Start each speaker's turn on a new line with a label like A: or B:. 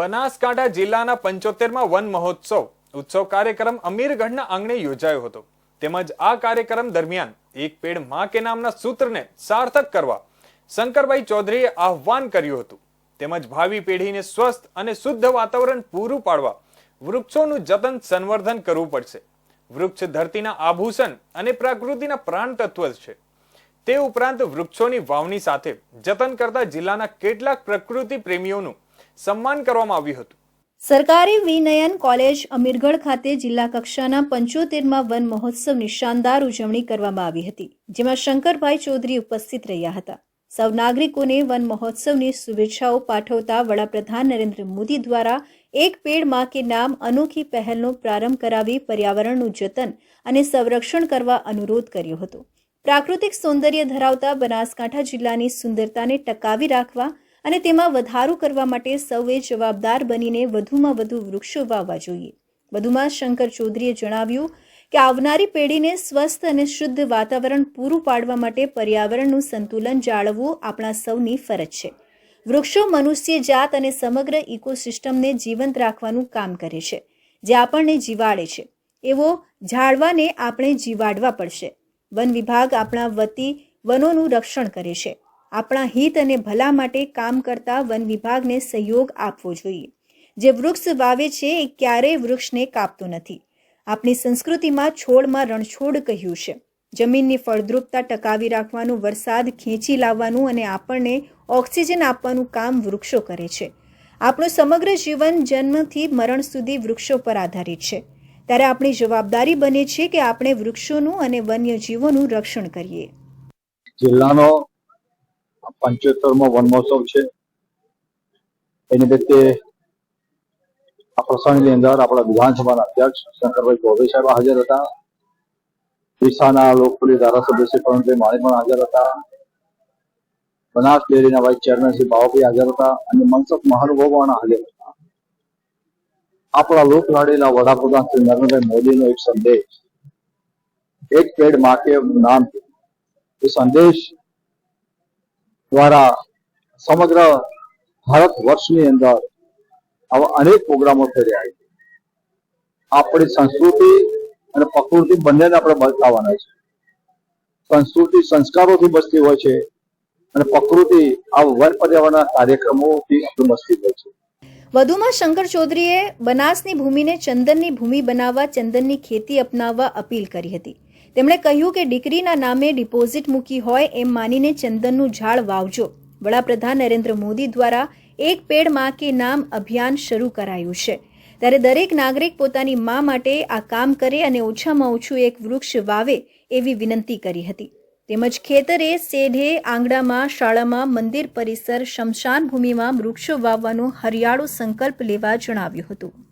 A: બનાસકાંઠા જિલ્લાના પંચોતેરમાં વન મહોત્સવ, ઉત્સવ કાર્યક્રમ અમીરગઢના આંગણે યોજાયો હતો. તેમજ આ કાર્યક્રમ દરમિયાન એક પેડમાં કે નામના સૂત્રને સાર્થક કરવા શંકરભાઈ ચૌધરીએ આહ્વાન કર્યું હતું. તેમજ ભાવિ પેઢીને સ્વસ્થ અને શુદ્ધ વાતાવરણ પૂરું પાડવા વૃક્ષોનું જતન સંવર્ધન કરવું પડશે. વૃક્ષ ધરતીના આભૂષણ અને પ્રકૃતિના પ્રાણ તત્વ છે. તે ઉપરાંત વૃક્ષોની વાવણી સાથે જતન કરતા જિલ્લાના કેટલાક પ્રકૃતિ પ્રેમીઓનું સન્માન કરવામાં આવ્યું હતું.
B: સરકારી વિનયન કોલેજ અમીરગઢ ખાતે જિલ્લા કક્ષાના પંચોતેરમાં વન મહોત્સવની શાનદાર ઉજવણી કરવામાં આવી હતી, જેમાં શંકરભાઈ ચૌધરી ઉપસ્થિત રહ્યા હતા. સૌ નાગરિકોને વન મહોત્સવની શુભેચ્છાઓ પાઠવતા વડાપ્રધાન નરેન્દ્ર મોદી દ્વારા એક પેડમાં કે નામ અનોખી પહેલનો પ્રારંભ કરાવી પર્યાવરણનું જતન અને સંરક્ષણ કરવા અનુરોધ કર્યો હતો. પ્રાકૃતિક સૌંદર્ય ધરાવતા બનાસકાંઠા જિલ્લાની સુંદરતાને ટકાવી રાખવા અને તેમાં વધારો કરવા માટે સૌએ જવાબદાર બનીને વધુમાં વધુ વૃક્ષો વાવવા જોઈએ. વધુમાં શંકર ચૌધરીએ જણાવ્યું કે આવનારી પેઢીને સ્વસ્થ અને શુદ્ધ વાતાવરણ પૂરું પાડવા માટે પર્યાવરણનું સંતુલન જાળવવું આપણા સૌની ફરજ છે. વૃક્ષો મનુષ્ય જાત અને સમગ્ર ઇકોસિસ્ટમને જીવંત રાખવાનું કામ કરે છે, જે આપણને જીવાડે છે. એવો ઝાડવાને આપણે જીવાડવા પડશે. વન વિભાગ આપણા વતી વનોનું રક્ષણ કરે છે. આપણા હિત અને ભલા માટે કામ કરતા વન વિભાગને સહયોગ આપવો જોઈએ. જે વૃક્ષ વાવે છે એ ક્યારેય વૃક્ષને કાપતો નથી. આપણી સંસ્કૃતિમાં છોડમાં રણછોડ કહ્યું છે. જમીનની ફળદ્રુપતા ટકાવી રાખવાનું, વરસાદ ખેંચી લાવવાનું અને આપણને ઓક્સિજન આપવાનું કામ વૃક્ષો કરે છે. આપણું સમગ્ર જીવન જન્મથી મરણ સુધી વૃક્ષો પર આધારિત છે. ત્યારે આપણી જવાબદારી બને છે કે આપણે વૃક્ષોનું અને વન્યજીવોનું રક્ષણ કરીએ.
C: જિલ્લાનો પંચોતેરમો વન મહોત્સવ છે. એ નિમિત્તે આ પ્રસંગની અંદર આપણા વિધાનસભાના અધ્યક્ષ શંકરભાઈ ચૌધરી સાહેબ હાજર હતા. ડીસાના લોકપ્રિય ધારાસભ્ય શ્રી પ્રવીણભાઈ માળી પણ હાજર હતા. બનાસ ડેરીના વાઇસ ચેરમેન શ્રી બાવાભાઈ હાજર હતા અને મનસુખ મહાનુભાવો પણ હાજર હતા. આપણા લોકલાડીના વડાપ્રધાન શ્રી નરેન્દ્રભાઈ મોદીનો એક સંદેશ, એક પેડ માટે નામ એ સંદેશ દ્વારા સમગ્ર ભારત વર્ષની અંદર આવા અનેક પ્રોગ્રામો થઈ રહ્યા છે. આપણી સંસ્કૃતિ અને પ્રકૃતિ બંનેને આપણે બચાવવાના છે. સંસ્કૃતિ સંસ્કારોથી બસતી હોય છે અને પ્રકૃતિ આ વન પર્યાવરણના કાર્યક્રમોથી આપણે બચતી હોય છે.
B: વધુમાં શંકર ચૌધરીએ બનાસની ભૂમિને ચંદનની ભૂમિ બનાવવા, ચંદનની ખેતી અપનાવવા અપીલ કરી હતી. તેમણે કહ્યું કે દીકરીના નામે ડિપોઝિટ મૂકી હોય એમ માનીને ચંદનનું ઝાડ વાવજો. વડાપ્રધાન નરેન્દ્ર મોદી દ્વારા એક પેડમાં કે નામ અભિયાન શરૂ કરાયું છે. ત્યારે દરેક નાગરિક પોતાની મા માટે આ કામ કરે અને ઓછામાં ઓછું એક વૃક્ષ વાવે એવી વિનંતી કરી હતી. તેમજ ખેતરે સેઢે આંગણામાં, શાળામાં, મંદિર, પરિસર, શમશાન ભૂમિમાં વૃક્ષો વાવવાનો હરિયાળો સંકલ્પ લેવા જણાવ્યું હતું.